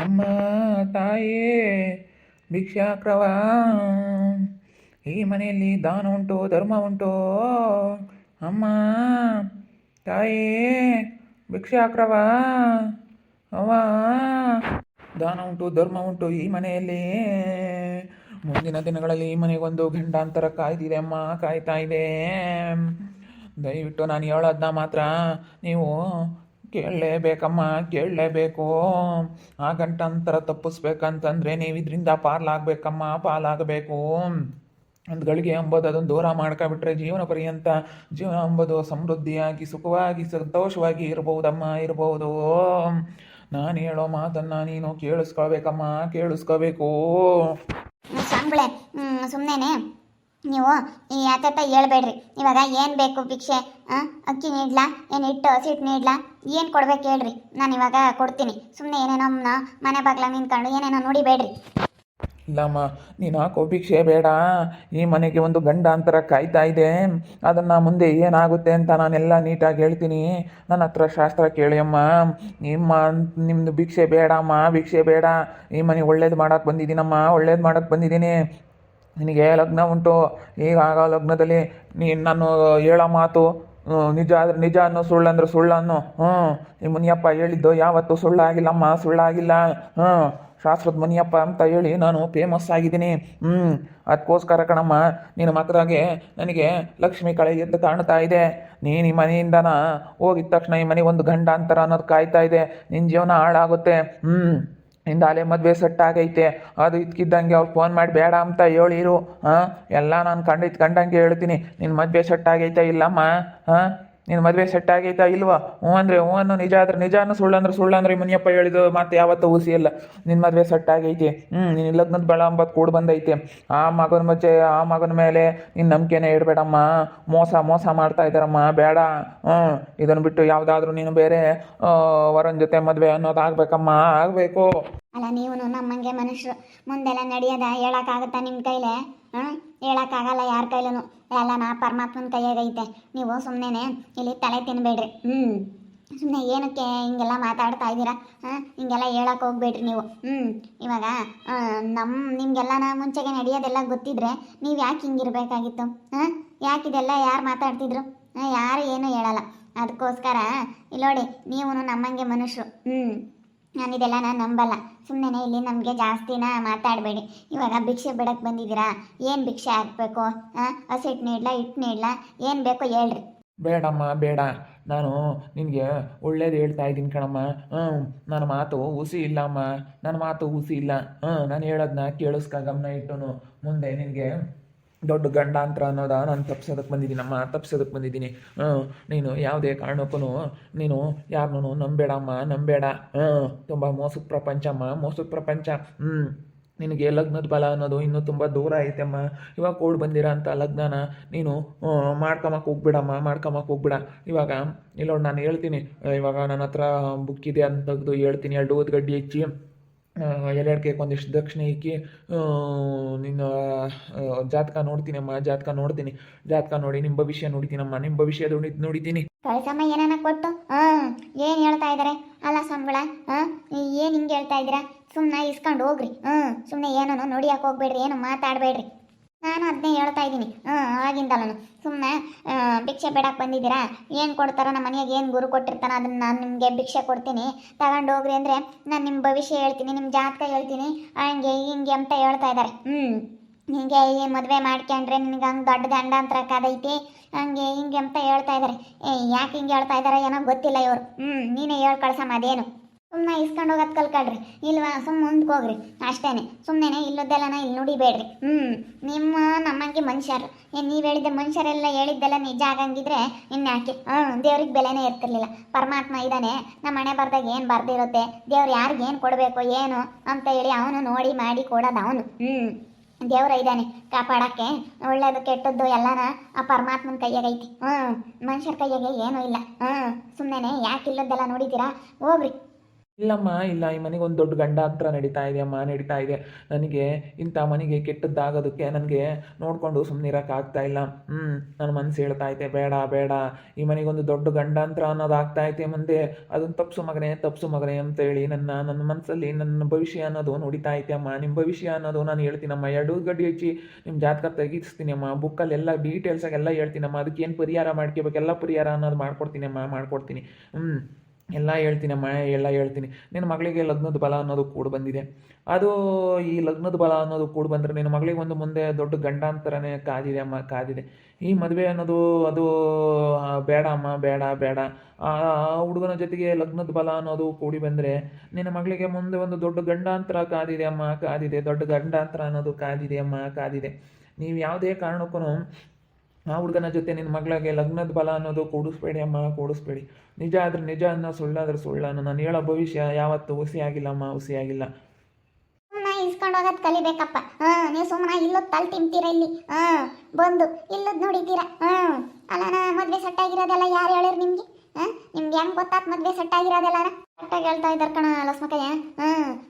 ಅಮ್ಮ, ತಾಯೇ, ಭಿಕ್ಷಾಕ್ರವ. ಈ ಮನೆಯಲ್ಲಿ ದಾನ ಉಂಟು, ಧರ್ಮ ಉಂಟು? ಅಮ್ಮ, ತಾಯೇ, ಭಿಕ್ಷಾಕ್ರವ? ಅವ್ವ, ದಾನ ಉಂಟು, ಧರ್ಮ ಉಂಟು ಈ ಮನೆಯಲ್ಲಿ. ಮುಂದಿನ ದಿನಗಳಲ್ಲಿ ಈ ಮನೆಗೊಂದು ಗಂಡಾಂತರ ಕಾಯ್ದಿದೆ, ಅಮ್ಮ, ಕಾಯ್ತಾ ಇದೆ. ದಯವಿಟ್ಟು ನಾನು ಹೇಳೋದನ್ನ ಮಾತ್ರ ನೀವು ಕೇಳಲೇಬೇಕಮ್ಮ, ಕೇಳಲೇಬೇಕು. ಆ ಗಂಟಾಂತರ ತಪ್ಪಿಸ್ಬೇಕಂತಂದ್ರೆ ನೀವು ಇದರಿಂದ ಪಾಲಾಗಬೇಕಮ್ಮ, ಪಾಲಾಗಬೇಕು. ಒಂದು ಗಳಿಗೆ ಎಂಬುದು ಅದನ್ನು ದೂರ ಮಾಡ್ಕೊಬಿಟ್ರೆ ಜೀವನ ಪರ್ಯಂತ ಜೀವನ ಎಂಬುದು ಸಮೃದ್ಧಿಯಾಗಿ, ಸುಖವಾಗಿ, ಸಂತೋಷವಾಗಿ ಇರಬಹುದಮ್ಮ ಇರಬಹುದು ನಾನು ಹೇಳೋ ಮಾತನ್ನು ನೀನು ಕೇಳಿಸ್ಕೊಳ್ಬೇಕಮ್ಮ ಕೇಳಿಸ್ಕೋಬೇಕು ಸುಮ್ಮನೆ ನೀವು ಈ ಯಾತತ್ತ ಹೇಳ್ಬೇಡ್ರಿ. ಇವಾಗ ಏನು ಬೇಕು ಭಿಕ್ಷೆ? ಅಕ್ಕಿ ನೀಡ್ಲಾ? ಏನು ಹಿಟ್ಟು ಹಸಿಟ್ಟು ನೀಡ್ಲಾ? ಏನು ಕೊಡ್ಬೇಕು ಹೇಳ್ರಿ. ನಾನು ಇವಾಗ ಕೊಡ್ತೀನಿ. ಸುಮ್ಮನೆ ಏನೇನೋ ಮನೆ ಬಾಗ್ಲ ನಿಂತ್ಕೊಂಡು ಏನೇನೋ ನೋಡಿಬೇಡ್ರಿ ಇಲ್ಲಮ್ಮ, ನೀನು ಹಾಕೋ ಭಿಕ್ಷೆ ಬೇಡ. ಈ ಮನೆಗೆ ಒಂದು ಗಂಡ ಅಂತರ ಕಾಯ್ತಾ ಇದೆ. ಅದನ್ನು ಮುಂದೆ ಏನಾಗುತ್ತೆ ಅಂತ ನಾನೆಲ್ಲ ನೀಟಾಗಿ ಹೇಳ್ತೀನಿ. ನನ್ನ ಹತ್ರ ಶಾಸ್ತ್ರ ಕೇಳಿ ಅಮ್ಮ ನಿಮ್ಮ ನಿಮ್ಮದು ಭಿಕ್ಷೆ ಬೇಡಮ್ಮ, ಭಿಕ್ಷೆ ಬೇಡ. ಈ ಮನೆ ಒಳ್ಳೇದು ಮಾಡಕ್ಕೆ ಬಂದಿದ್ದೀನಮ್ಮ, ಒಳ್ಳೇದು ಮಾಡೋಕ್ಕೆ ಬಂದಿದ್ದೀನಿ. ನಿನಗೆ ಲಗ್ನ ಉಂಟು, ಈಗ ಆಗ ಲಗ್ನದಲ್ಲಿ ನೀನು ನಾನು ಹೇಳೋ ಮಾತು ನಿಜ ಆದ್ರೆ ನಿಜ ಅನ್ನೋ ಸುಳ್ಳು ಅಂದ್ರೆ ಸುಳ್ಳು ಅನ್ನೋ ಹ್ಞೂ ಈ ಮುನಿಯಪ್ಪ ಹೇಳಿದ್ದು ಯಾವತ್ತೂ ಸುಳ್ಳಾಗಿಲ್ಲಮ್ಮ ಸುಳ್ಳಾಗಿಲ್ಲ ಹ್ಞೂ ಶಾಸ್ತ್ರದ ಮುನಿಯಪ್ಪ ಅಂತ ಹೇಳಿ ನಾನು ಫೇಮಸ್ ಆಗಿದ್ದೀನಿ ಹ್ಞೂ ಅದಕ್ಕೋಸ್ಕರ ಕಣಮ್ಮ ನಿನ್ನ ಮಕ್ಕದಾಗೆ ನನಗೆ ಲಕ್ಷ್ಮಿ ಕಳೆ ಎದ್ದು ಕಾಣ್ತಾ ಇದೆ. ನೀನು ಈ ಮನೆಯಿಂದನ ಹೋಗಿದ ತಕ್ಷಣ ಈ ಮನೆಗೆ ಒಂದು ಗಂಡಾಂತರ ಅನ್ನೋದು ಕಾಯ್ತಾ ಇದೆ. ನಿನ್ನ ಜೀವನ ಹಾಳಾಗುತ್ತೆ ಹ್ಞೂ ನಿಂದ ಅಲೆ ಮದುವೆ ಸೆಟ್ ಆಗೈತೆ. ಅದು ಇದ್ಕಿದ್ದಂಗೆ ಅವ್ರು ಫೋನ್ ಮಾಡಿ ಬೇಡ ಅಂತ ಹೇಳಿರು. ಹಾಂ? ಎಲ್ಲ ನಾನು ಕಂಡಿದ್ದು ಕಂಡಂಗೆ ಹೇಳ್ತೀನಿ. ನಿನ್ನ ಮದುವೆ ಸೆಟ್ ಆಗೈತಾ ಇಲ್ಲಮ್ಮ? ಹಾಂ? ನಿನ್ನ ಮದುವೆ ಸೆಟ್ ಆಗೈತಾ ಇಲ್ವಾ? ಹ್ಞೂ ಅಂದರೆ, ಹ್ಞೂ ಅನ್ನೋ ನಿಜ ಆದ್ರೆ ಅನ್ನೋ ಸುಳ್ಳು ಅಂದ್ರೆ ಸುಳ್ಳು ಅಂದ್ರೆ ಮುನಿಯಪ್ಪ ಹೇಳಿದ ಮತ್ತೆ ಯಾವತ್ತೂ ಊಸಿ ಇಲ್ಲ ನಿನ್ನ ಮದುವೆ ಸೆಟ್ ಆಗೈತಿ. ಹ್ಞೂ ನಿನ್ನ ಲಗ್ನದ ಬಳ ಅಂಬತ್ತು ಕೂಡ್ ಬಂದೈತೆ. ಆ ಮಗನ ಮಜ್ಜೆ ಆ ಮಗನ ಮೇಲೆ ನಿನ್ನ ನಂಬಿಕೆನೇ ಇಡಬೇಡಮ್ಮ. ಮೋಸ ಮೋಸ ಮಾಡ್ತಾ ಇದ್ದಾರಮ್ಮ. ಬೇಡ. ಹ್ಞೂ ಇದನ್ನು ಬಿಟ್ಟು ಯಾವುದಾದ್ರೂ ನೀನು ಬೇರೆ ವರನ ಜೊತೆ ಮದುವೆ ಅನ್ನೋದು ಆಗ್ಬೇಕು ಆಗಬೇಕು. ಅಲ್ಲ ನೀವು ನಮ್ಮಂಗೆ ಮನುಷ್ಯರು ಮುಂದೆಲ್ಲ ನಡೆಯೋದ ಹೇಳೋಕ್ಕಾಗತ್ತಾ ನಿಮ್ಮ ಕೈಲೇ? ಹಾಂ ಹೇಳೋಕ್ಕಾಗಲ್ಲ ಯಾರ ಕೈಲೂ ಎಲ್ಲ ನಾ ಪರಮಾತ್ಮನ ಕೈಯಾಗೈತೆ ನೀವು ಸುಮ್ಮನೆ ಇಲ್ಲಿ ತಲೆ ತಿನ್ನಬೇಡ್ರಿ ಹ್ಞೂ ಸುಮ್ಮನೆ ಏನಕ್ಕೆ ಹಿಂಗೆಲ್ಲ ಮಾತಾಡ್ತಾ ಇದ್ದೀರಾ? ಹಾಂ? ಹಿಂಗೆಲ್ಲ ಹೇಳಕ್ಕೆ ಹೋಗ್ಬೇಡ್ರಿ ನೀವು. ಹ್ಞೂ ಇವಾಗ ನಮ್ಮ ನಿಮಗೆಲ್ಲ ಮುಂಚೆಗೆ ನಡೆಯೋದೆಲ್ಲ ಗೊತ್ತಿದ್ರೆ ನೀವು ಯಾಕೆ ಹಿಂಗಿರ್ಬೇಕಾಗಿತ್ತು? ಹಾಂ? ಯಾಕೆ ಇದೆಲ್ಲ ಯಾರು ಮಾತಾಡ್ತಿದ್ರು? ಯಾರು ಏನೂ ಹೇಳಲ್ಲ. ಅದಕ್ಕೋಸ್ಕರ ಇಲ್ಲಿ ನೋಡಿ ನೀವು ನಮ್ಮಂಗೆ ಮನುಷ್ಯರು ಹ್ಞೂ ನಾನು ಇದೆಲ್ಲ ನಾನು ನಂಬಲ್ಲ. ಸುಮ್ಮನೆ ಇಲ್ಲಿ ನಮಗೆ ಜಾಸ್ತಿನ ಮಾತಾಡಬೇಡಿ. ಇವಾಗ ಭಿಕ್ಷೆ ಬಿಡಕ್ಕೆ ಬಂದಿದ್ದೀರಾ? ಏನು ಭಿಕ್ಷೆ ಹಾಕಬೇಕು? ಹಸಿಟ್ಟು ನೀಡ್ಲಾ ಹಿಟ್ಟು ನೀಡ್ಲಾ? ಏನು ಬೇಕೋ ಹೇಳ್ರಿ. ಬೇಡಮ್ಮ, ಬೇಡ. ನಾನು ನಿನಗೆ ಒಳ್ಳೇದು ಹೇಳ್ತಾ ಇದ್ದೀನಿ ಕಣಮ್ಮ. ಹ್ಞೂ ನನ್ನ ಮಾತು ಹುಸಿ ಇಲ್ಲಮ್ಮ ನನ್ನ ಮಾತು ಹುಸಿ ಇಲ್ಲ. ಹ್ಞೂ ನಾನು ಹೇಳೋದನ್ನ ಕೇಳಿಸ್ಕ ಗಮನ ಇಟ್ಟು ಮುಂದೆ ನಿನಗೆ ದೊಡ್ಡ ಗಂಡಾಂತರ ಅನ್ನೋದ ನಾನು ತಪ್ಸೋದಕ್ಕೆ ಬಂದಿದ್ದೀನಮ್ಮ ತಪ್ಸೋದಕ್ಕೆ ಬಂದಿದ್ದೀನಿ. ನೀನು ಯಾವುದೇ ಕಾರಣಕ್ಕೂ ನೀನು ಯಾರನ್ನೂ ನಂಬೇಡಮ್ಮ, ನಂಬೇಡ. ತುಂಬ ಮೋಸದ ಪ್ರಪಂಚಮ್ಮ ಮೋಸದ ಪ್ರಪಂಚ. ಹ್ಞೂ ನಿನಗೆ ಲಗ್ನದ ಬಲ ಅನ್ನೋದು ಇನ್ನೂ ತುಂಬ ದೂರ ಐತೆಮ್ಮ ಇವಾಗ ಕೋಡ್ ಬಂದಿರ ಅಂತ ಲಗ್ನನ ನೀನು ಮಾಡ್ಕೊಂಬಕ್ಕೆ ಹೋಗ್ಬಿಡಮ್ಮ ಮಾಡ್ಕೊಂಬಕ್ಕೆ ಹೋಗ್ಬಿಡ. ಇವಾಗ, ಇಲ್ಲೋಡು ನಾನು ಹೇಳ್ತೀನಿ. ಇವಾಗ ನನ್ನ ಹತ್ರ ಬುಕ್ ಇದೆ ಅಂತ ತೆಗೆದು ಹೇಳ್ತೀನಿ, ಎರಡು ಊದ್ ಗಡ್ಡಿ ಹೆಚ್ಚಿ. ಎರಡೆರಡು ಕೇಕ್ ಒಂದಿಷ್ಟು ದಕ್ಷಿಣ ಇಕ್ಕಿ ನಿನ್ನ ಜಾತಕ ನೋಡ್ತೀನಮ್ಮ, ಜಾತಕ ನೋಡ್ತೀನಿ. ಜಾತಕ ನೋಡಿ ನಿಮ್ಮ ಭವಿಷ್ಯ ನೋಡ್ತೀನಮ್ಮ ನಿಮ್ಮ ಭವಿಷ್ಯ ನೋಡಿ ನೋಡಿದ್ದೀನಿ ಕಳ್ಸಮ್ಮ, ಏನಾನ ಕೊಟ್ಟು? ಹಾಂ ಏನು ಹೇಳ್ತಾ ಇದ್ದಾರೆ ಅಲ್ಲ ಸಂಬಳ ಹಾಂ ಏನು ಹಿಂಗೆ ಹೇಳ್ತಾ ಇದ್ದೀರಾ? ಸುಮ್ಮನೆ ಇಸ್ಕೊಂಡು ಹೋಗ್ರಿ. ಹ್ಞೂ ಸುಮ್ಮನೆ ಏನೋ ನೋಡಿಯಕ್ಕೆ ಹೋಗ್ಬೇಡ್ರಿ, ಏನು ಮಾತಾಡಬೇಡ್ರಿ. ನಾನು ಅದನ್ನೇ ಹೇಳ್ತಾ ಇದ್ದೀನಿ. ಹ್ಞೂ ಆಗಿಂದಲೂ ಸುಮ್ಮನೆ ಭಿಕ್ಷೆ ಬೇಡಕ್ಕೆ ಬಂದಿದ್ದೀರಾ? ಏನು ಕೊಡ್ತಾರೋ ನಮ್ಮ ಮನೆಯಾಗ ಏನು ಗುರು ಕೊಟ್ಟಿರ್ತಾನೆ ಅದನ್ನು ನಾನು ನಿಮಗೆ ಭಿಕ್ಷೆ ಕೊಡ್ತೀನಿ. ತಗೊಂಡು ಹೋಗ್ರಿ ಅಂದರೆ ನಾನು ನಿಮ್ಮ ಭವಿಷ್ಯ ಹೇಳ್ತೀನಿ ನಿಮ್ಮ ಜಾತಕ ಹೇಳ್ತೀನಿ. ಹಂಗೆ ಹಿಂಗೆ ಅಂತ ಹೇಳ್ತಾ ಇದ್ದಾರೆ. ಹ್ಞೂ ಹಿಂಗೆ ಈ ಮದುವೆ ಮಾಡ್ಕೊಂಡ್ರೆ ನಿನಗೆ ಹಂಗೆ ದೊಡ್ಡ ದಂಡ ಅಂತ ಕದೈತಿ ಹಂಗೆ ಹಿಂಗೆ ಅಂತ ಹೇಳ್ತಾ ಇದ್ದಾರೆ. ಏ, ಯಾಕೆ ಹಿಂಗೆ ಹೇಳ್ತಾ ಇದ್ದಾರೆ ಏನೋ ಗೊತ್ತಿಲ್ಲ ಇವರು. ಹ್ಞೂ ನೀನೇ ಹೇಳಿ ಕಳ್ಸಮ್ಮ ಅದೇನು. ಸುಮ್ಮನೆ ಇಸ್ಕೊಂಡು ಹೋಗೋದು ಕಲ್ಕಳ್ರಿ. ಇಲ್ವಾ? ಸುಮ್ಮನೆ ಮುಂದಕ್ಕೆ ಹೋಗ್ರಿ. ಅಷ್ಟೇನೆ. ಸುಮ್ಮನೆ ಇಲ್ಲದೆಲ್ಲನ ಇಲ್ಲಿ ನುಡಿಬೇಡ್ರಿ ಹ್ಞೂ ನಿಮ್ಮ ನಮ್ಮಂಗೆ ಮನುಷ್ಯರು. ಏನು ನೀವು ಹೇಳಿದ ಮನುಷ್ಯರೆಲ್ಲ ಹೇಳಿದ್ದೆಲ್ಲ ನಿಜ ಆಗಂಗಿದ್ರೆ ಇನ್ಯಾಕೆ ಹ್ಞೂ ದೇವ್ರಿಗೆ ಬೆಲೆನೇ ಇರ್ತಿರ್ಲಿಲ್ಲ. ಪರಮಾತ್ಮ ಇದ್ದಾನೆ ನಮ್ಮ ಮನೆ ಬರ್ದಾಗ ಏನು ಬರ್ದಿರುತ್ತೆ? ದೇವ್ರು ಯಾರಿಗೆ ಏನು ಕೊಡಬೇಕು ಏನು ಅಂತ ಹೇಳಿ ಅವನು ನೋಡಿ ಮಾಡಿ ಕೊಡೋದು ಅವನು. ಹ್ಞೂ ದೇವ್ರ ಇದ್ದಾನೆ ಕಾಪಾಡಕ್ಕೆ ಒಳ್ಳೇದು ಕೆಟ್ಟದ್ದು ಎಲ್ಲನ ಆ ಪರಮಾತ್ಮನ ಕೈಯಾಗೈತಿ ಹ್ಞೂ ಮನುಷ್ಯರ ಕೈಯಾಗೆ ಏನೂ ಇಲ್ಲ. ಹ್ಞೂ ಸುಮ್ಮನೆ ಯಾಕೆ ಇಲ್ಲದ್ದೆಲ್ಲ ನೋಡಿದ್ದೀರಾ ಹೋಗ್ರಿ. ಇಲ್ಲಮ್ಮ, ಇಲ್ಲ, ಈ ಮನೆಗೆ ಒಂದು ದೊಡ್ಡ ಗಂಡ ಹತ್ರ ನಡೀತಾ ಇದೆ, ಅಮ್ಮ ನಡೀತಾ ಇದೆ. ನನಗೆ ಇಂಥ ಮನೆಗೆ ಕೆಟ್ಟದ್ದಾಗೋದಕ್ಕೆ ನನಗೆ ನೋಡಿಕೊಂಡು ಸುಮ್ಮನೆ ಇರೋಕ್ಕಾಗ್ತಾ ಇಲ್ಲ. ಹ್ಞೂ ನನ್ನ ಮನಸ್ಸು ಹೇಳ್ತಾ ಐತೆ, ಬೇಡ ಬೇಡ. ಈ ಮನೆಗೊಂದು ದೊಡ್ಡ ಗಂಡಾಂತರ ಅನ್ನೋದು ಆಗ್ತಾ ಐತೆ ಮುಂದೆ. ಅದನ್ನು ತಪ್ಸು ಮಗನೇ ತಪ್ಸು ಮಗನೇ ಅಂತೇಳಿ ನನ್ನ ನನ್ನ ಮನಸ್ಸಲ್ಲಿ ನನ್ನ ಭವಿಷ್ಯ ಅನ್ನೋದು ನೋಡಿತಾ ಐತೆ ಅಮ್ಮ. ನಿಮ್ಮ ಭವಿಷ್ಯ ಅನ್ನೋದು ನಾನು ಹೇಳ್ತೀನಮ್ಮ ಎರಡು ಗಡ್ಡಿ ಹಚ್ಚಿ ನಿಮ್ಮ ಜಾತಕ ತೆಗಿಸ್ತೀನಿ ಅಮ್ಮ. ಬುಕ್ಕಲ್ಲಿ ಎಲ್ಲ ಡೀಟೇಲ್ಸಾಗೆಲ್ಲ ಹೇಳ್ತೀನಮ್ಮ ಅದಕ್ಕೆ ಏನು ಪರಿಹಾರ ಮಾಡ್ಕೋಬೇಕೆಲ್ಲ ಪರಿಹಾರ ಅನ್ನೋದು ಮಾಡ್ಕೊಡ್ತೀನಿ ಅಮ್ಮ, ಮಾಡ್ಕೊಡ್ತೀನಿ. ಹ್ಞೂ ಎಲ್ಲ ಹೇಳ್ತೀನಮ್ಮ ಎಲ್ಲ ಹೇಳ್ತೀನಿ. ನಿನ್ನ ಮಗಳಿಗೆ ಲಗ್ನದ ಬಲ ಅನ್ನೋದು ಕೂಡ ಬಂದಿದೆ. ಅದು ಈ ಲಗ್ನದ ಬಲ ಅನ್ನೋದು ಕೂಡ ಬಂದರೆ ನಿನ್ನ ಮಗಳಿಗೆ ಒಂದು ಮುಂದೆ ದೊಡ್ಡ ಗಂಡಾಂತರನೇ ಕಾದಿದೆ ಅಮ್ಮ, ಕಾದಿದೆ. ಈ ಮದುವೆ ಅನ್ನೋದು ಅದು ಬೇಡ ಅಮ್ಮ, ಬೇಡ ಬೇಡ. ಆ ಹುಡುಗನ ಜೊತೆಗೆ ಲಗ್ನದ ಬಲ ಅನ್ನೋದು ಕೂಡಿ ಬಂದರೆ ನಿನ್ನ ಮಗಳಿಗೆ ಮುಂದೆ ಒಂದು ದೊಡ್ಡ ಗಂಡಾಂತರ ಕಾದಿದೆ ಅಮ್ಮ, ಕಾದಿದೆ. ದೊಡ್ಡ ಗಂಡಾಂತರ ಅನ್ನೋದು ಕಾದಿದೆ ಅಮ್ಮ, ಕಾದಿದೆ. ನೀವು ಯಾವುದೇ ಕಾರಣಕ್ಕೂ ಆ ಹುಡುಗನ ಜೊತೆ ನಿನ್ನ ಮಗಳಿಗೆ ಲಗ್ನದ ಬಲ ಅನ್ನೋದು ಕೂಡಿಸ್ಬೇಡಿ ಅಮ್ಮ, ಕೂಡಿಸ್ಬೇಡಿ. ನಿಜ ಆದ್ರೆ ನಿಜ ಅನ್ನೋ ಸುಳ್ಳಾದ್ರೆ ಸುಳ್ಳನ್ನು ನಾನು ಹೇಳೋ ಭವಿಷ್ಯ ಯಾವತ್ತೂ ಹುಸಿ ಆಗಿಲ್ಲ ಅಮ್ಮ, ಹುಸಿ ಆಗಿಲ್ಲ. ಸುಮ್ಮನೆ ಇಸ್ಕೊಂಡು ಹೋಗೋದು ಕಲಿಬೇಕಪ್ಪ. ಹಾ, ನೀವು ಸುಮ್ಮನೆ ಇಲ್ಲದ್ ತಲೆ ತಿಂತೀರ ಇಲ್ಲಿ? ಹಾ, ಬಂದು ಇಲ್ಲದ್ ನೋಡಿದ್ದೀರಾ ಹಾ ಅಲ್ಲ ಮದ್ವೆ ಸೆಟ್ ಆಗಿರೋದೆಲ್ಲ ಯಾರು ಹೇಳಿರು ನಿಮಗೆ? ನಿಮ್ಗೆ ಹೆಂಗ್ ಗೊತ್ತಾತ್ ಮದ್ವೆ ಸೆಟ್ ಆಗಿರೋದೆಲ್ಲ ಕರೆಕ್ಟಾಗಿ ಹೇಳ್ತಾ ಇದ್ದಾರೆ ಕಣ ಲಕ್ಷ್ಮಕ್ಕಯ್ಯ ಹ್ಞೂ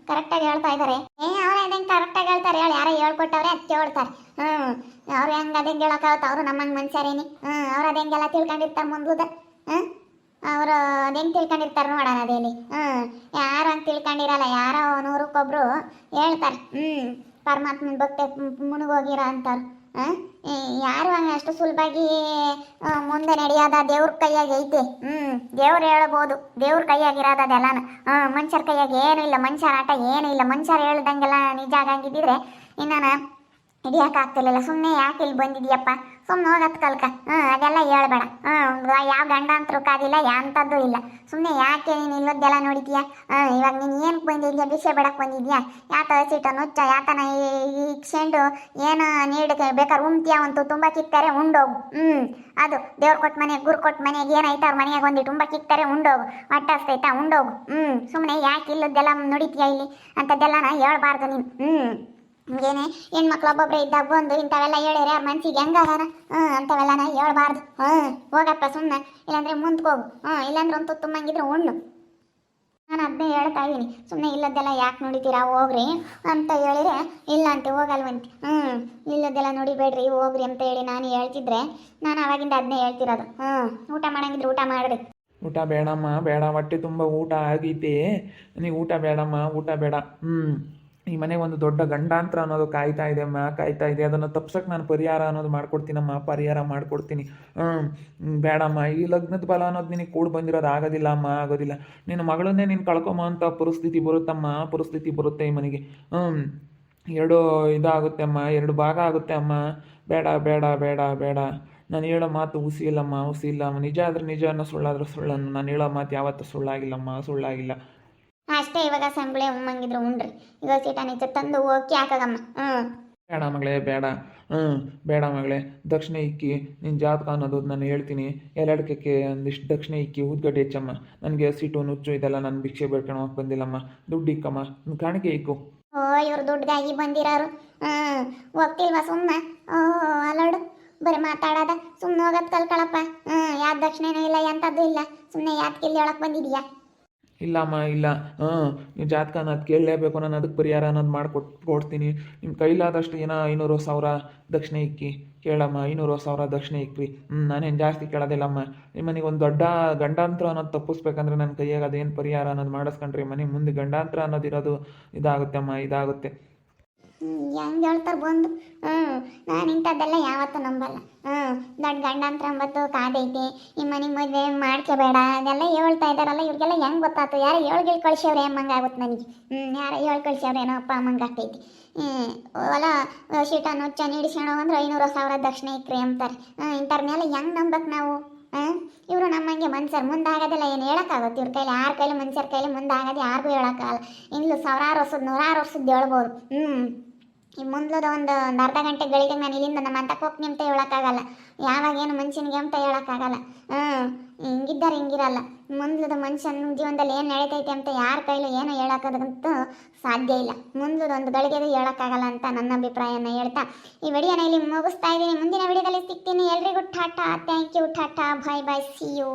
ಕರೆಕ್ಟಾಗಿ ಹೇಳ್ತಾ ಇದಾರೆ. ಏ, ಅವ್ರು ಕರೆಕ್ಟ್ ಕರೆಕ್ಟಾಗಿ ಹೇಳ್ತಾರೆ ಹೇಳಿ. ಯಾರೋ ಹೇಳ್ಕೊಟ್ಟವ್ರೆ ಅದಕ್ಕೆ ಹೇಳ್ತಾರೆ ಹ್ಞೂ ಅವ್ರು ಹೆಂಗೆ ಅದಂಗೆ ಅವರು ನಮ್ಮಂಗೆ ಮನ್ಸಾರೇನಿ ಹ್ಞೂ ಅವ್ರು ಅದಂಗೆಲ್ಲ ತಿಳ್ಕೊಂಡಿರ್ತಾರೆ ಮುಂದೂದ ಹ್ಮ್, ಅವರು ಅದೇನು ತಿಳ್ಕೊಂಡಿರ್ತಾರೆ ನೋಡೋಣ ಅದೇಲಿ. ಹ್ಮ್, ಯಾರು ಅಂತ ತಿಳ್ಕೊಂಡಿರಲ್ಲ, ಯಾರೋ ನೂರಕ್ಕೊಬ್ರು ಹೇಳ್ತಾರೆ. ಹ್ಮ್, ಪರಮಾತ್ಮನ ಭಕ್ತಿ ಮುನುಗೋಗಿರ ಅಂತಾರೆ. ಯಾರು ಹಂಗೆ ಅಷ್ಟು ಸುಲಭಾಗಿ ಮುಂದೆ ನಡೆಯೋದ ದೇವ್ರ ಕೈಯಾಗ ಐತೆ? ಹ್ಞೂ ದೇವ್ರು ಹೇಳ್ಬೋದು. ದೇವ್ರ ಕೈಯಾಗಿರೋದು ಅದೆಲ್ಲನ ಹಾಂ ಮನುಷ್ಯರ ಕೈಯಾಗ ಏನೂ ಇಲ್ಲ. ಮನುಷ್ಯರ ಆಟ ಏನೂ ಇಲ್ಲ. ಮನುಷ್ಯರು ಹೇಳ್ದಂಗೆಲ್ಲ ನಿಜ ಆಗಂಗಿದ್ದಿದ್ರೆ ಇನ್ನಾನ ಹಿಡಿಯೋಕ್ಕಾಗ್ತಿರ್ಲಿಲ್ಲ ಸುಮ್ಮನೆ ಯಾಕೆ ಇಲ್ಲಿ ಬಂದಿದ್ಯಪ್ಪ? ಸುಮ್ಮನೆ ಹೋಗತ್ ಕಲ್ಕ. ಹ್ಞೂ ಅದೆಲ್ಲ ಹೇಳ್ಬೇಡ. ಹ್ಞೂ ಯಾವ ಗಂಡ ಅಂತ ರುಕಾದಿಲ್ಲ ಯಾಂಥದ್ದು ಇಲ್ಲ. ಸುಮ್ಮನೆ ಯಾಕೆ ನೀನು ಇಲ್ಲದ್ದೆಲ್ಲ ನೋಡಿದ್ಯಾ? ಹ್ಞೂ ಇವಾಗ ನೀನು ಏನು ಬಂದಿದ್ಯಾ? ಬಿಸಿ ಬಿಡಕ್ಕೆ ಬಂದಿದ್ಯಾ? ಯಾತ ಹಸಿಟ ನುಚ್ಚ, ಯಾತನ ಈ ಕ್ಷೆಂಡು ಏನು ನೀಡಕ್ಕೆ ಬೇಕಾದ್ರೆ ಉಮ್ತಿಯ ಅಂತೂ ತುಂಬ ಕಿತ್ತಾರೆ, ಉಂಡೋಗು. ಹ್ಞೂ ಅದು ದೇವ್ರ ಕೊಟ್ಟ ಮನೆಗೆ ಗುರು ಕೊಟ್ಟ ಮನೆಗೆ ಏನಾಯ್ತು ಅವ್ರ ಮನೆಯಾಗ ಒಂದು ತುಂಬ ಕಿತ್ತಾರೆ, ಉಂಡೋಗು. ಹೊಟ್ಟಸ್ತೈತಾ ಉಂಡೋಗು. ಹ್ಞೂ ಸುಮ್ಮನೆ ಯಾಕೆ ಇಲ್ಲದ್ದೆಲ್ಲ ನೋಡಿದ್ಯಾ ಇಲ್ಲಿ? ಅಂಥದ್ದೆಲ್ಲನ ಹೇಳ್ಬಾರ್ದು ನೀನು. ಹ್ಞೂ ಏನೇ ಹೆಣ್ಮಕ್ಳು ಒಬ್ಬೊಬ್ರೆ ಇದ್ದಾಗ ಬಂದು ಇಂಥವೆಲ್ಲ ಹೇಳಿದ್ರೆ ಅವ್ರ ಮನ್ಸಿಗೆ ಹೆಂಗಾಗಾರ ಹ್ಞೂ ಅಂಥವೆಲ್ಲನ ಹೇಳ್ಬಾರ್ದು. ಹ್ಞೂ ಹೋಗಪ್ಪ ಸುಮ್ಮನೆ ಇಲ್ಲಾಂದ್ರೆ ಮುಂದ್ಕೋಗು. ಹ್ಞೂ ಇಲ್ಲಾಂದ್ರೆ ಒಂದು ತುಂಬಂಗಿದ್ರೆ ಉಣ್ಣು. ನಾನು ಅದನ್ನೇ ಹೇಳ್ತಾ ಇದ್ದೀನಿ. ಸುಮ್ಮನೆ ಇಲ್ಲದ್ದೆಲ್ಲ ಯಾಕೆ ನೋಡಿದ್ದೀರಾ ಹೋಗ್ರಿ ಅಂತ ಹೇಳಿದ್ರೆ, ಇಲ್ಲ ಅಂತ, ಹೋಗಲ್ವಂತೆ. ಹ್ಞೂ ಇಲ್ಲದೆಲ್ಲ ನೋಡಿಬೇಡ್ರಿ, ಹೋಗ್ರಿ ಅಂತ ಹೇಳಿ ನಾನು ಹೇಳ್ತಿದ್ರೆ, ನಾನು ಅವಾಗಿಂದ ಅದನ್ನೇ ಹೇಳ್ತಿರೋದು. ಹ್ಞೂ ಊಟ ಮಾಡಂಗಿದ್ರೆ ಊಟ ಮಾಡ್ರಿ. ಊಟ ಬೇಡಮ್ಮ, ಬೇಡ. ಹೊಟ್ಟೆ ತುಂಬ ಊಟ ಆಗೈತೆ. ನೀವು ಊಟ ಬೇಡಮ್ಮ, ಊಟ ಬೇಡ. ಹ್ಞೂ ಈ ಮನೆಗೆ ಒಂದು ದೊಡ್ಡ ಗಂಡಾಂತರ ಅನ್ನೋದು ಕಾಯ್ತಾ ಇದೆ ಅಮ್ಮ ಕಾಯ್ತಾ ಇದೆ. ಅದನ್ನು ತಪ್ಸಕ್ಕೆ ನಾನು ಪರಿಹಾರ ಅನ್ನೋದು ಮಾಡ್ಕೊಡ್ತೀನಮ್ಮ ಪರಿಹಾರ ಮಾಡ್ಕೊಡ್ತೀನಿ. ಬೇಡಮ್ಮ. ಈ ಲಗ್ನದ ಬಲ ಅನ್ನೋದು ನಿನಗೆ ಕೂಡ ಬಂದಿರೋದು ಆಗೋದಿಲ್ಲ ಅಮ್ಮ ಆಗೋದಿಲ್ಲ. ನಿನ್ನ ಮಗಳನ್ನೇ ನೀನು ಕಳ್ಕೊಂಬ ಅಂತ ಪರಿಸ್ಥಿತಿ ಬರುತ್ತಮ್ಮ ಪರಿಸ್ಥಿತಿ ಬರುತ್ತೆ ಈ ಮನೆಗೆ. ಹ್ಞೂ ಎರಡು ಇದಾಗುತ್ತೆ ಅಮ್ಮ ಎರಡು ಭಾಗ ಆಗುತ್ತೆ ಅಮ್ಮ ಬೇಡ ಬೇಡ ಬೇಡ ಬೇಡ. ನಾನು ಹೇಳೋ ಮಾತು ಹುಸಿ ಇಲ್ಲಮ್ಮ ಹುಸಿ ಇಲ್ಲ. ನಿಜ ಆದರೆ ನಿಜ ಅನ್ನೋ ಸುಳ್ಳಾದ್ರೆ ಸುಳ್ಳನ್ನು ನಾನು ಹೇಳೋ ಮಾತು ಯಾವತ್ತೂ ಸುಳ್ಳಾಗಿಲ್ಲಮ್ಮ ಸುಳ್ಳಾಗಿಲ್ಲ. ಅಷ್ಟೇ ಇವಾಗ ಸಂಬಳೆ ಉಮ್ಮಂಗಿದ್ರು ಉಂಡ್ರಿ. ಈಗ ಸೀಟ ನಿಚ್ಚ ತಂದು ಹೋಗಿ ಹಾಕಾಗಮ್ಮ. ಹ್ಞೂ ಬೇಡ ಮಗಳೇ ಬೇಡ. ಹ್ಞೂ ಬೇಡ ಮಗಳೇ. ದಕ್ಷಿಣ ಇಕ್ಕಿ ನಿನ್ನ ಜಾತಕ ಅನ್ನೋದು ನಾನು ಹೇಳ್ತೀನಿ. ಎರಡಕ್ಕೆ ಒಂದಿಷ್ಟು ದಕ್ಷಿಣ ಇಕ್ಕಿ ಊದ್ಗಡ್ಡೆ ಹೆಚ್ಚಮ್ಮ. ನನಗೆ ಸೀಟು ನುಚ್ಚು ಇದೆಲ್ಲ ನಾನು ಭಿಕ್ಷೆ ಬೇಡ್ಕೊಂಡು ಹೋಗಕ್ಕೆ ಬಂದಿಲ್ಲಮ್ಮ. ದುಡ್ಡು ಇಕ್ಕಮ್ಮ. ನಿನ್ನ ಕಾಣಿಕೆ ಇಕ್ಕು. ಓ ಇವ್ರು ದುಡ್ಡಾಗಿ ಬಂದಿರೋರು. ಹ್ಞೂ ಹೋಗ್ತಿಲ್ವಾ ಸುಮ್ಮನೆ ಓ ಅಲ್ಲೋಡು. ಬರೀ ಮಾತಾಡೋದ. ಸುಮ್ಮನೆ ಹೋಗೋದು ಕಲ್ಕಳಪ್ಪ. ಹ್ಞೂ ಯಾವ್ದು ದಕ್ಷಿಣೆನೂ ಇಲ್ಲ ಎಂಥದ್ದು ಇಲ್ಲ. ಸುಮ್ಮನೆ ಯಾಕೆ ಇಲ್ಲಿ ಒಳಗೆ ಬಂದಿದ್ಯಾ? ಇಲ್ಲಮ್ಮ ಇಲ್ಲ. ಹಾಂ, ನೀವು ಜಾತಕ ಅನ್ನೋದು ಕೇಳಲೇಬೇಕು ನಾನು ಅದಕ್ಕೆ ಪರಿಹಾರ ಅನ್ನೋದು ಮಾಡಿಕೊಟ್, ಕೊಡ್ತೀನಿ. ನಿಮ್ಮ ಕೈಲಾದಷ್ಟು ಏನೋ ಐನೂರು ಸಾವಿರ ದಕ್ಷಿಣ ಇಕ್ಕಿ ಕೇಳಮ್ಮ, ಐನೂರು ಸಾವಿರ ದಕ್ಷಿಣ ಇಕ್ಕಿ ಹ್ಞೂ ನಾನೇನು ಜಾಸ್ತಿ ಕೇಳೋದಿಲ್ಲಮ್ಮ. ನಿಮ್ಮ ಮನೆಗೆ ಒಂದು ದೊಡ್ಡ ಗಂಡಾಂತರ ಅನ್ನೋದು ತಪ್ಪಿಸ್ಬೇಕಂದ್ರೆ ನನ್ನ ಕೈಯಾಗ ಅದೇನು ಪರಿಹಾರ ಅನ್ನೋದು ಮಾಡಿಸ್ಕೊಂಡ್ರಿ ಮನೆ ಮುಂದೆ ಗಂಡಾಂತರ ಅನ್ನೋದು ಇರೋದು ಇದಾಗುತ್ತೆ ಅಮ್ಮ, ಇದಾಗುತ್ತೆ. ಹೆಂಗೆ ಹೇಳ್ತಾರೆ ಬಂದು? ಹ್ಞೂ ನಾನು ಇಂಥದ್ದೆಲ್ಲ ಯಾವತ್ತೂ ನಂಬಲ್ಲ. ಹ್ಞೂ ದೊಡ್ಡ ಗಂಡಂತ್ರ ಅಂಬತ್ತು ಕಾದೈತಿ ಈ ಮನೆಗೆ ಮದುವೆ ಮಾಡ್ಕೋಬೇಡ, ಅದೆಲ್ಲ ಹೇಳ್ತಾ ಇದ್ದಾರಲ್ಲ, ಇವ್ರಿಗೆಲ್ಲ ಹೆಂಗೆ ಗೊತ್ತಾಯ್ತು ಯಾರು ಹೇಳ್ಗಿಳ್ ಕಳ್ಸ್ಯವ್ರೆ ಅಮ್ಮಂಗೆ ಆಗುತ್ತೆ ನನಗೆ. ಹ್ಞೂ ಹೇಳ್ ಹೇಳಿ ಕಳ್ಸ್ಯವ್ರೇನೋ ಅಪ್ಪ ಅಮ್ಮಂಗೆ ಆಗ್ತೈತಿ. ಹೊಲ ಶೀಟ ನುಚ್ಚ ನೀಡಿಸ್ಕೊಳೋ ಅಂದ್ರೆ ಐನೂರು ಸಾವಿರ ದಕ್ಷಿಣ ಇಕ್ರಿ ಅಂತಾರೆ ಹ್ಞೂ ಮೇಲೆ ಹೆಂಗೆ ನಂಬಕ್ಕೆ ನಾವು? ಹಾಂ ಇವರು ನಮ್ಮಂಗೆ ಮನ್ಸರ್, ಮುಂದಾಗೋದಿಲ್ಲ ಏನು ಹೇಳೋಕ್ಕಾಗುತ್ತೆ? ಇವ್ರ ಕೈಲಿ ಯಾರ ಕೈಲಿ ಮನ್ಸರ ಕೈಲಿ ಮುಂದಾಗೋದು ಯಾರಿಗೂ ಹೇಳೋಕ್ಕಾಗಲ್ಲ. ಇನ್ನು ಸಾವಿರಾರು ವರ್ಷದ ನೂರಾರು ವರ್ಷದ್ದು ಹೇಳ್ಬೋದು. ಹ್ಞೂ ಈ ಮುಂದ್ಲದ ಒಂದು ಅರ್ಧ ಗಂಟೆ ಗಳಿಗೆ ನಾನು ಇಲ್ಲಿಂದ ನಮ್ಮ ಅಂತಕ್ಕೆ ಹೋಗಿ ಅಂತ ಹೇಳೋಕ್ಕಾಗಲ್ಲ. ಯಾವಾಗ ಏನು ಮನುಷ್ಯನಿಗೆ ಅಂತ ಹೇಳೋಕ್ಕಾಗಲ್ಲ. ಹ್ಞೂ ಹಿಂಗಿದ್ದಾರೆ, ಹಿಂಗಿರಲ್ಲ. ಮುಂದ್ಲದ ಮನುಷ್ಯನ ಜೀವನದಲ್ಲಿ ಏನು ನಡೀತೈತೆ ಅಂತ ಯಾರ ಕೈಲೂ ಏನು ಹೇಳೋಕ್ಕದಂತೂ ಸಾಧ್ಯ ಇಲ್ಲ. ಮುಂದ್ಲದ ಒಂದು ಗಳಿಗೆದು ಹೇಳೋಕ್ಕಾಗಲ್ಲ ಅಂತ ನನ್ನ ಅಭಿಪ್ರಾಯನ ಹೇಳ್ತಾ ಈ ವಿಡಿಯೋನ ಇಲ್ಲಿ ಮುಗಿಸ್ತಾ ಇದ್ದೀನಿ. ಮುಂದಿನ ವಿಡಿಯೋದಲ್ಲಿ ಸಿಗ್ತೀನಿ. ಎಲ್ರಿಗೂ tata. Thank you tata. Bye bye see you